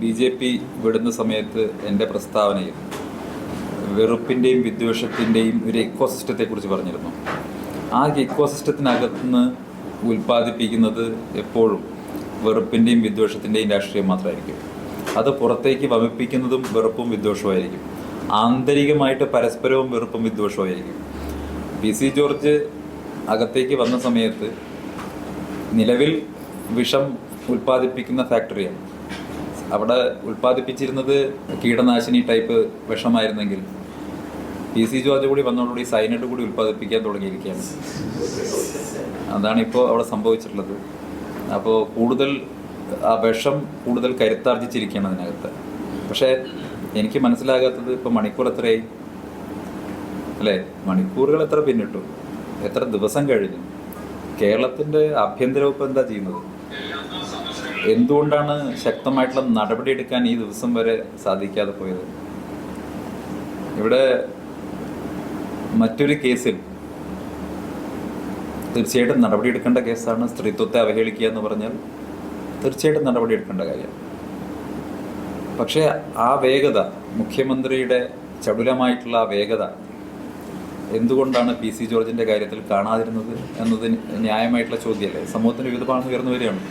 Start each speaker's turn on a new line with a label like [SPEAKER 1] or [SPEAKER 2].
[SPEAKER 1] B J P വിടുന്ന സമയത്ത് എന്റെ പ്രസ്താവനയിൽ വെറുപ്പിന്റെയും വിദ്വേഷത്തിന്റെയും ഒരു എക്കോസിസ്റ്റത്തെ സിസ്റ്റത്തെക്കുറിച്ച് പറഞ്ഞിരുന്നു. ആ എക്കോസിസ്റ്റത്തിനകത്ത് സിസ്റ്റത്തിനകത്തുനിന്ന് ഉൽപ്പാദിപ്പിക്കുന്നത് എപ്പോഴും വെറുപ്പിന്റെയും വിദ്വേഷത്തിന്റെയും രാഷ്ട്രീയം മാത്രമായിരിക്കും. അത് പുറത്തേക്ക് വമിപ്പിക്കുന്നതും വെറുപ്പും വിദ്വേഷവുമായിരിക്കും ആന്തരികമായിട്ട് പരസ്പരവും വെറുപ്പും വിദ്വേഷവുമായിരിക്കും പി സി ജോർജ് അകത്തേക്ക് വന്ന സമയത്ത് നിലവിൽ വിഷം ഉൽപ്പാദിപ്പിക്കുന്ന ഫാക്ടറിയാണ്. അവിടെ ഉൽപ്പാദിപ്പിച്ചിരുന്നത് കീടനാശിനി ടൈപ്പ് വിഷമായിരുന്നെങ്കിൽ പി സി ജോർജ് കൂടി വന്നതോടുകൂടി സൈനഡ് കൂടി ഉൽപ്പാദിപ്പിക്കാൻ തുടങ്ങിയിരിക്കുകയാണ്. അതാണ് ഇപ്പോൾ അവിടെ സംഭവിച്ചിട്ടുള്ളത്. അപ്പോൾ കൂടുതൽ ആ വിഷം കൂടുതൽ കരുത്താർജിച്ചിരിക്കുകയാണ് അതിനകത്ത്. പക്ഷേ എനിക്ക് മനസ്സിലാകാത്തത് ഇപ്പോൾ മണിക്കൂർ എത്രയായി? അല്ലേ? മണിക്കൂറുകൾ എത്ര പിന്നിട്ടു? എത്ര ദിവസം കഴിഞ്ഞു? കേരളത്തിന്റെ ആഭ്യന്തര വകുപ്പ് എന്താ ചെയ്യുന്നത്? എന്തുകൊണ്ടാണ് ശക്തമായിട്ടുള്ള നടപടി എടുക്കാൻ ഈ ദിവസം വരെ സാധിക്കാതെ പോയത്? ഇവിടെ മറ്റൊരു കേസിൽ തീർച്ചയായിട്ടും നടപടിയെടുക്കേണ്ട കേസാണ് സ്ത്രീത്വത്തെ അവഹേളിക്കുക എന്ന് പറഞ്ഞാൽ തീർച്ചയായിട്ടും നടപടിയെടുക്കേണ്ട കാര്യം. പക്ഷേ ആ വേഗത മുഖ്യമന്ത്രിയുടെ ചടുലമായിട്ടുള്ള ആ വേഗത എന്തുകൊണ്ടാണ് പി സി ജോർജിന്റെ കാര്യത്തിൽ കാണാതിരുന്നത് എന്നത് ന്യായമായിട്ടുള്ള ചോദ്യമല്ലേ? സമൂഹത്തിന് വിവിധ ഭാഗം ഉയർന്നു വരികയാണ്.